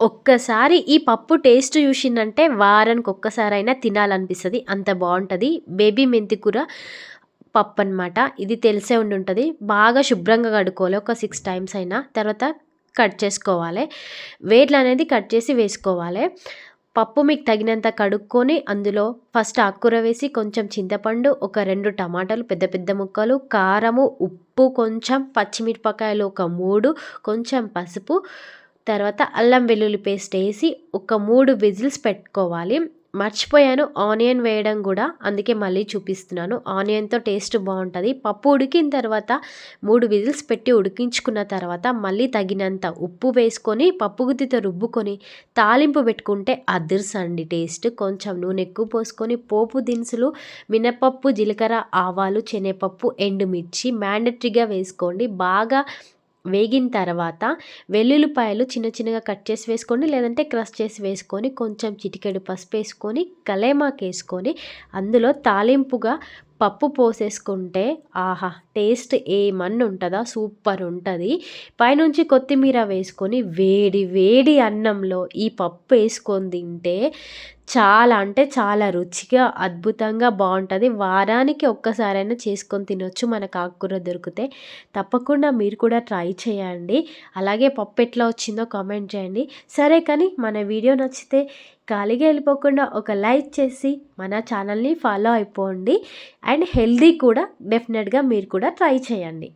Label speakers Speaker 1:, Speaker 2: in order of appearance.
Speaker 1: ఒక్కసారి ఈ పప్పు టేస్ట్ చూసిందంటే వారానికి ఒక్కసారైనా తినాలనిపిస్తుంది. అంత బాగుంటుంది బేబీ మెంతి కూర పప్పు అనమాట ఇది తెలిసే ఉండి ఉంటుంది బాగా శుభ్రంగా కడుక్కోవాలి. ఒక సిక్స్ టైమ్స్ అయినా. తర్వాత కట్ చేసుకోవాలి. వేట్లు అనేది కట్ చేసి వేసుకోవాలి. పప్పు మీకు తగినంత కడుక్కొని అందులో ఫస్ట్ ఆకుకూర వేసి కొంచెం చింతపండు ఒక రెండు టమాటాలు పెద్ద పెద్ద ముక్కలు కారము ఉప్పు కొంచెం పచ్చిమిరపకాయలు ఒక మూడు కొంచెం పసుపు తర్వాత అల్లం వెల్లుల్లి పేస్ట్ వేసి ఒక మూడు విజిల్స్ పెట్టుకోవాలి. మర్చిపోయాను ఆనియన్ వేయడం కూడా. అందుకే మళ్ళీ చూపిస్తున్నాను. ఆనియన్తో టేస్ట్ బాగుంటుంది. పప్పు ఉడికిన తర్వాత మూడు విజిల్స్ పెట్టి ఉడికించుకున్న తర్వాత మళ్ళీ తగినంత ఉప్పు వేసుకొని పప్పు గుత్తితో రుబ్బుకొని తాలింపు పెట్టుకుంటే అదిర్సండి టేస్ట్. కొంచెం నూనె ఎక్కువ పోసుకొని పోపు దినుసులు మినపప్పు జీలకర్ర ఆవాలు శనగపప్పు ఎండుమిర్చి మ్యాండటరీగా వేసుకోండి. బాగా వేగిన తర్వాత వెల్లుల్లిపాయలు చిన్న చిన్నగా కట్ చేసి వేసుకోండి లేదంటే క్రష్ చేసి వేసుకొని కొంచెం చిటికెడు పసుపు వేసుకొని కలేమాకు వేసుకొని అందులో తాలింపుగా పప్పు పోసేసుకుంటే ఆహా టేస్ట్ ఏమన్నా ఉంటుందా సూపర్ ఉంటుంది పైనుంచి కొత్తిమీర వేసుకొని వేడి వేడి అన్నంలో ఈ పప్పు వేసుకొని తింటే చాలా అంటే చాలా రుచిగా అద్భుతంగా బాగుంటుంది వారానికి ఒక్కసారైనా చేసుకొని తినొచ్చు. మనకు ఆకుకూర దొరికితే తప్పకుండా మీరు కూడా ట్రై చేయండి. అలాగే పప్పు ఎట్లా వచ్చిందో కామెంట్ చేయండి. సరే కానీ మన వీడియో నచ్చితే ఖాళీగా వెళ్ళిపోకుండా ఒక లైక్ చేసి మన ఛానల్ని ఫాలో అయిపోండి. అండ్ హెల్దీ కూడా డెఫినెట్గా మీరు కూడా ట్రై చేయండి.